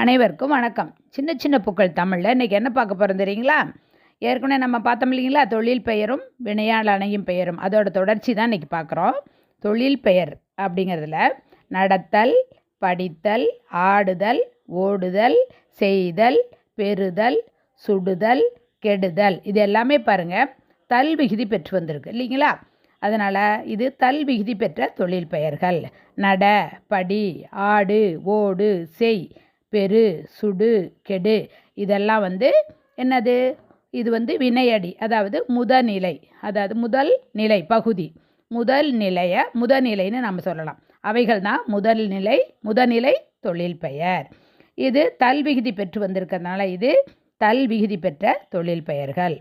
அனைவருக்கும் வணக்கம். சின்ன சின்ன பூக்கள் தமிழில். இன்றைக்கி என்ன பார்க்க போகிறோம் தெரியுங்களா? ஏற்கனவே நம்ம பார்த்தோம் இல்லைங்களா? தொழில் பெயரும் வினையால் அணையும் பெயரும். அதோட தொடர்ச்சி தான் இன்றைக்கி பார்க்குறோம். தொழில் பெயர் அப்படிங்கிறதுல நடத்தல் படித்தல் ஆடுதல் ஓடுதல் செய்தல் பெறுதல் சுடுதல் கெடுதல். இது எல்லாமே பாருங்கள் தல் விகுதி பெற்று வந்திருக்கு இல்லைங்களா? அதனால் இது தல் விகுதி பெற்ற தொழில் பெயர்கள். நட படி ஆடு ஓடு செய் பெரு சுடு கெடு இதெல்லாம் வந்து என்னது? இது வந்து வினையடி அதாவது முதநிலை அதாவது முதல் நிலை பகுதி. முதல் நிலைய முதநிலைன்னு நம்ம சொல்லலாம். அவைகள் தான் முதல் நிலை முதநிலை தொழில் பெயர். இது தல் விகுதி பெற்று வந்திருக்கிறதுனால இது தல் விகுதி பெற்ற தொழில் பெயர்கள்.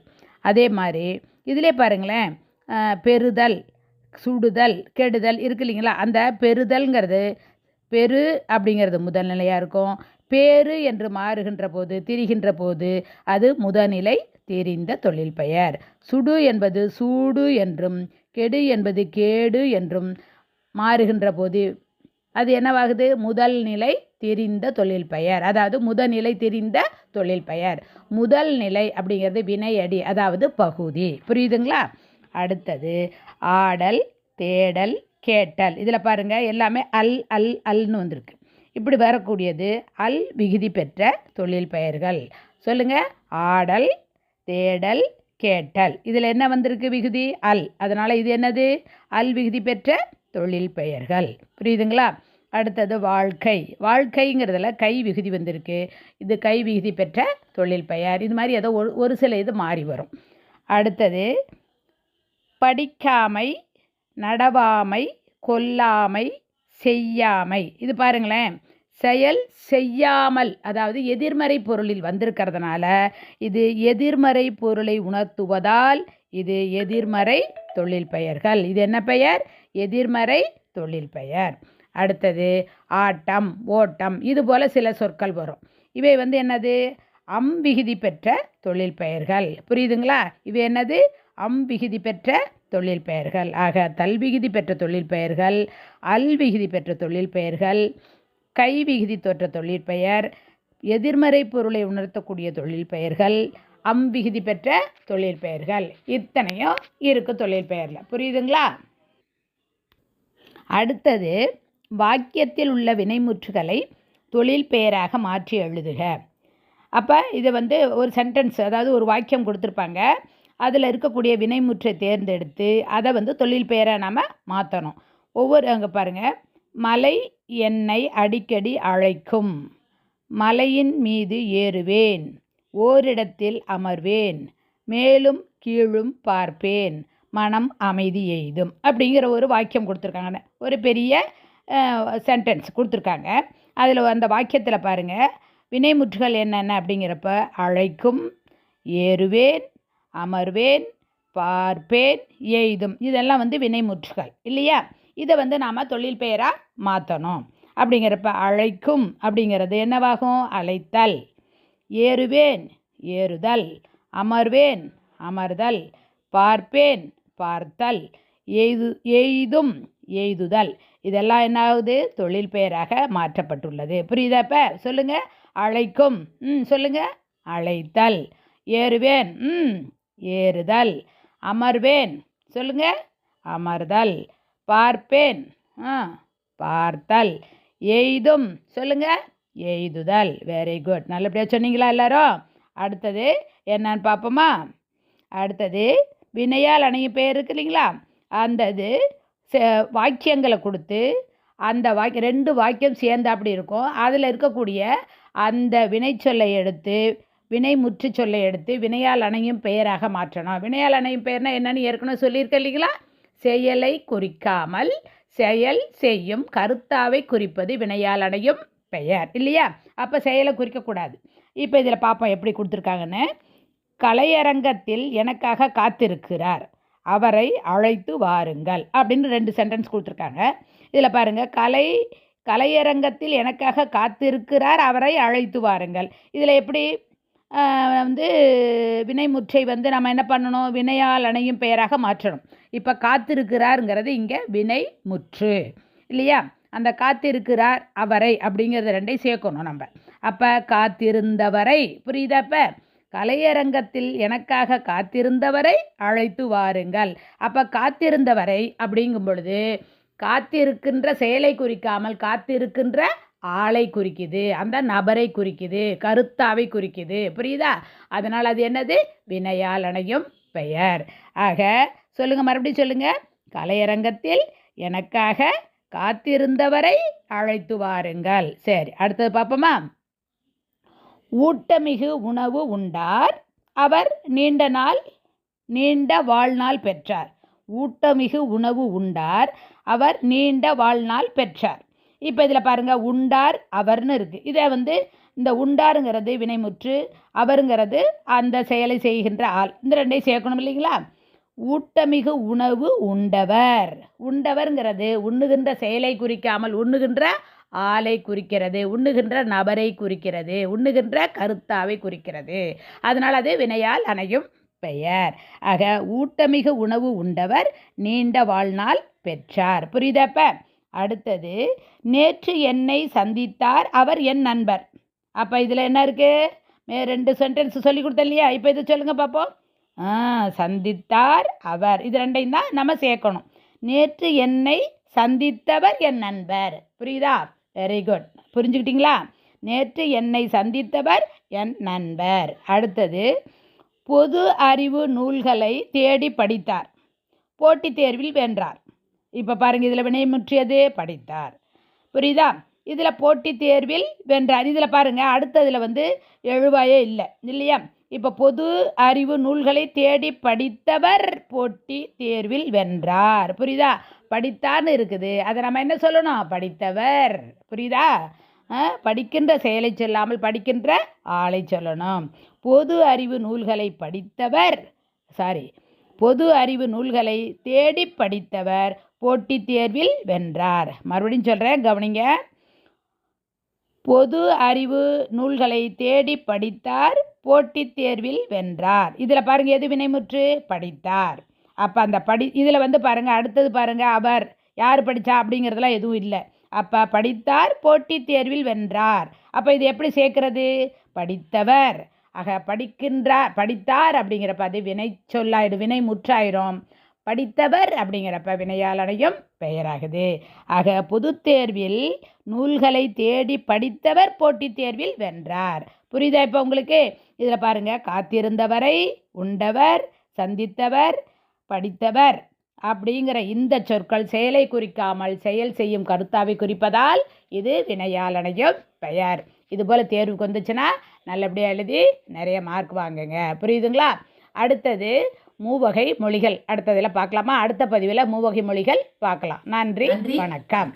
அதே மாதிரி இதிலே பாருங்களேன் பெறுதல் சுடுதல் கெடுதல் இருக்கு இல்லைங்களா? அந்த பெறுதல்ங்கிறது பெரு அப்படிங்கிறது முதல் நிலையாக இருக்கும். பேரு என்று மாறுகின்ற போது திரிகின்ற போது அது முதநிலை தெரிந்த தொழில் பெயர். சுடு என்பது சூடு என்றும் கெடு என்பது கேடு என்றும் மாறுகின்ற போது அது என்னவாகுது? முதல் நிலை தெரிந்த தொழில் பெயர். அதாவது முதநிலை தெரிந்த தொழில் பெயர். முதல் நிலை அப்படிங்கிறது வினையடி அதாவது பகுதி. புரியுதுங்களா? அடுத்தது ஆடல் தேடல் கேட்டல். இதில் பாருங்கள் எல்லாமே அல் அல் அல்னு வந்திருக்கு. இப்படி வரக்கூடியது அல் விகுதி பெற்ற தொழில் பெயர்கள். சொல்லுங்கள் ஆடல் தேடல் கேட்டல். இதில் என்ன வந்திருக்கு விகுதி? அல். அதனால் இது என்னது? அல் விகுதி பெற்ற தொழில் பெயர்கள். புரியுதுங்களா? அடுத்தது வாழ்க்கை. வாழ்க்கைங்கிறதுல கை விகுதி வந்திருக்கு. இது கை விகுதி பெற்ற தொழில் பெயர். இது மாதிரி ஏதோ ஒரு ஒரு சில இது மாறி வரும். அடுத்தது படிக்காமை நடவாமை கொல்லாமை செய்யாமை. இது பாருங்களேன். செயல் செய்யாமல் அதாவது எதிர்மறை பொருளில் வந்திருக்கிறதுனால இது எதிர்மறை பொருளை உணர்த்துவதால் இது எதிர்மறை தொழில் பெயர்கள். இது என்ன பெயர்? எதிர்மறை தொழில் பெயர். அடுத்தது ஆட்டம் ஓட்டம் இது போல சில சொற்கள் வரும். இவை வந்து என்னது? அம் விகுதி பெற்ற தொழில் பெயர்கள். புரியுதுங்களா? இவை என்னது? அம் விகுதி பெற்ற தொழில் பெயர்கள். ஆக தல்விகுதி பெற்ற தொழில் பெயர்கள் அல்விகுதி பெற்ற தொழில் பெயர்கள் கை விகுதி தோற்ற தொழில் பெயர் எதிர்மறை பொருளை உணர்த்தக்கூடிய தொழில் பெயர்கள் அம் விகுதி பெற்ற தொழில் பெயர்கள். இத்தனையும் இருக்கு தொழில் பெயரில். புரியுதுங்களா? அடுத்தது வாக்கியத்தில் உள்ள வினைமுற்றுகளை தொழில் பெயராக மாற்றி எழுதுக. அப்போ இதை வந்து ஒரு சென்டென்ஸ் அதாவது ஒரு வாக்கியம் கொடுத்துருப்பாங்க. அதில் இருக்கக்கூடிய வினைமுற்றை தேர்ந்தெடுத்து அதை வந்து தொழில் பெயராக நாம் மாற்றணும் ஒவ்வொரு அங்கே பாருங்கள் மலை என்னை அடிக்கடி அழைக்கும். மலையின் மீது ஏறுவேன். ஓரிடத்தில் அமர்வேன். மேலும் கீழும் பார்ப்பேன். மனம் அமைதி எய்தும். அப்படிங்கிற ஒரு வாக்கியம் கொடுத்துருக்காங்க. ஒரு பெரிய சென்டென்ஸ் கொடுத்துருக்காங்க. அதில் அந்த வாக்கியத்தில் பாருங்கள் வினைமுற்றுகள் என்னென்ன அப்படிங்கிறப்ப அழைக்கும் ஏறுவேன் அமர்வேன் பார்ப்பேன் எய்தும். இதெல்லாம் வந்து வினைமுற்றுகள் இல்லையா? இதை வந்து நாம் தொழில் பெயராக மாற்றணும் அப்படிங்கிறப்ப அழைக்கும் அப்படிங்கிறது என்னவாகும்? அழைத்தல். ஏறுவேன் ஏறுதல். அமர்வேன் அமர்தல். பார்ப்பேன் பார்த்தல். எய்து எய்தும் எய்துதல். இதெல்லாம் என்ன ஆகுது தொழில் பெயராக மாற்றப்பட்டுள்ளது. புரியுதா இப்போ? சொல்லுங்கள் அழைக்கும். ம் சொல்லுங்கள் அழைத்தல். ஏறுவேன். ம் ஏறுதல். அமர்வேன். சொல்லுங்கள் அமர்தல். பார்ப்பேன். ஆ பார்த்தல். எய்தும். சொல்லுங்கள் எய்துதல். வெரி குட் நல்லபடியாக சொன்னீங்களா எல்லாரும்? அடுத்தது என்னன்னு பார்ப்போமா? அடுத்தது வினையால் அணைய பெயர் இருக்கு இல்லைங்களா? அந்த இது ச- வாக்கியங்களை கொடுத்து அந்த வாக்கியம் ரெண்டு வாக்கியம் சேர்ந்து அப்படி இருக்கும். அதில் இருக்கக்கூடிய அந்த வினைச்சொல்லை எடுத்து வினை முற்று சொல்லை எடுத்து வினையால் அணையும் பெயராக மாற்றணும். வினையால் அணையும் பெயர்னா என்னென்னு ஏற்கனவே சொல்லியிருக்க இல்லைங்களா? செயலை குறிக்காமல் செயல் செய்யும் கருத்தாவை குறிப்பது வினையால் அடையும் பெயர் இல்லையா? அப்போ செயலை குறிக்கக்கூடாது இப்போ இதில் பார்ப்போம் எப்படி கொடுத்துருக்காங்கன்னு. கலையரங்கத்தில் எனக்காக காத்திருக்கிறார். அவரை அழைத்து வாருங்கள் அப்படின்னு ரெண்டு சென்டென்ஸ் கொடுத்துருக்காங்க. இதில் பாருங்கள் கலை கலையரங்கத்தில் எனக்காக காத்திருக்கிறார் அவரை அழைத்து வாருங்கள். இதில் எப்படி? வந்து வினைமுற்றை வந்து நம்ம என்ன பண்ணணும்? வினையால் அணையும் பெயராக மாற்றணும். இப்போ காத்திருக்கிறாருங்கிறது இங்கே வினை முற்று இல்லையா? அந்த காத்திருக்கிறார் அவரை அப்படிங்கிறத ரெண்டையும் சேர்க்கணும் நம்ம. அப்போ காத்திருந்தவரை புரியுதாப்ப கலையரங்கத்தில் எனக்காக காத்திருந்தவரை அழைத்து வாருங்கள். அப்போ காத்திருந்தவரை அப்படிங்கும் பொழுது காத்திருக்கின்ற செயலை குறிக்காமல் காத்திருக்கின்ற ஆளை குறிக்குது அந்த நபரை குறிக்குது கருத்தாவை குறிக்குது. புரியுதா? அதனால் அது என்னது? வினையால் அணையும் பெயர். ஆக சொல்லுங்க மறுபடியும் சொல்லுங்க. கலையரங்கத்தில் எனக்காக காத்திருந்தவரை அழைத்து வாருங்கள். சரி அடுத்தது பார்ப்போமா? ஊட்டமிகு உணவு உண்டார். அவர் நீண்ட நாள் நீண்ட வாழ்நாள் பெற்றார். ஊட்டமிகு உணவு உண்டார். அவர் நீண்ட வாழ்நாள் பெற்றார். இப்போ இதில் பாருங்கள் உண்டார் அவர்னு இருக்குது இதை வந்து இந்த உண்டாருங்கிறது வினைமுற்று அவருங்கிறது அந்த செயலை செய்கின்ற ஆள். இந்த ரெண்டையும் சேர்க்கணும் இல்லைங்களா? ஊட்டமிகு உணவு உண்டவர். உண்டவர்ங்கிறது உண்ணுகின்ற செயலை குறிக்காமல் உண்ணுகின்ற ஆளை குறிக்கிறது உண்ணுகின்ற நபரை குறிக்கிறது உண்ணுகின்ற கருத்தாவை குறிக்கிறது. அதனால் அது வினையால் அணையும் பெயர். ஆக ஊட்டமிகு உணவு உண்டவர் நீண்ட வாழ்நாள் பெற்றார். புரியுதப்ப அடுத்தது நேற்று என்னை சந்தித்தார் அவர் என் நண்பர். அப்போ இதில் என்ன இருக்குது மே ரெண்டு சென்டென்ஸ் சொல்லி கொடுத்தேன் இல்லையா? இப்போ இது சொல்லுங்கள் பார்ப்போம் ஆ சந்தித்தார் அவர். இது ரெண்டையும் தான் நம்ம சேர்க்கணும். நேற்று என்னை சந்தித்தவர் என் நண்பர். புரியுதா? வெரி குட் புரிஞ்சுக்கிட்டீங்களா? நேற்று என்னை சந்தித்தவர் என் நண்பர். அடுத்தது பொது அறிவு நூல்களை தேடி படித்தார். போட்டித் தேர்வில் வென்றார். இப்போ பாருங்கள் இதில் வினைமுற்றியது படித்தார். புரியுதா? இதில் போட்டித் தேர்வில் வென்றார். இதில் பாருங்கள் அடுத்ததில் வந்து எழுவாயே இல்லை இல்லையா? இப்போ பொது அறிவு நூல்களை தேடி படித்தவர் போட்டி தேர்வில் வென்றார். புரியுதா? படித்தார்னு இருக்குது. அதை நம்ம என்ன சொல்லணும்? படித்தவர். புரியுதா? ஆ, படிக்கின்ற செயலை சொல்லாமல் படிக்கின்ற ஆளை சொல்லணும். பொது அறிவு நூல்களை படித்தவர் சாரி பொது அறிவு நூல்களை தேடி படித்தவர் போட்டித் தேர்வில் வென்றார். மறுபடியும் சொல்கிறேன் கவனிங்க. பொது அறிவு நூல்களை தேடி படித்தார் போட்டித் தேர்வில் வென்றார். இதில் பாருங்கள் எது வினைமுற்று? படித்தார். அப்போ அந்த படி இதில் வந்து பாருங்கள் அடுத்தது பாருங்கள் அவர். யார் படித்தா அப்படிங்கிறதுலாம் எதுவும் இல்லை. அப்போ படித்தார் போட்டித் தேர்வில் வென்றார். அப்போ இது எப்படி சேர்க்கறது? படித்தவர். ஆக படிக்கின்றார் படித்தார் அப்படிங்கிறப்ப அது வினை சொல்லாயிடும் வினை முற்றாயிரும் படித்தவர் அப்படிங்கிறப்ப வினையாளனையும் பெயராகுது. ஆக பொது தேர்வில் நூல்களை தேடி படித்தவர் போட்டித் தேர்வில் வென்றார். புரியுதா இப்போ உங்களுக்கு? இதில் பாருங்க காத்திருந்தவரை உண்டவர் சந்தித்தவர் படித்தவர் அப்படிங்கிற இந்த சொற்கள் செயலை குறிக்காமல் செயல் செய்யும் கருத்தாவை குறிப்பதால் இது வினையாளனையும் பெயர். இது போல் தேர்வுக்கு வந்துச்சுன்னா நல்லபடியாக எழுதி நிறைய மார்க் வாங்குங்க. புரியுதுங்களா? அடுத்தது மூவகை மொழிகள். அடுத்ததில் பார்க்கலாமா? அடுத்த பதிவில் மூவகை மொழிகள் பார்க்கலாம். நன்றி. வணக்கம்.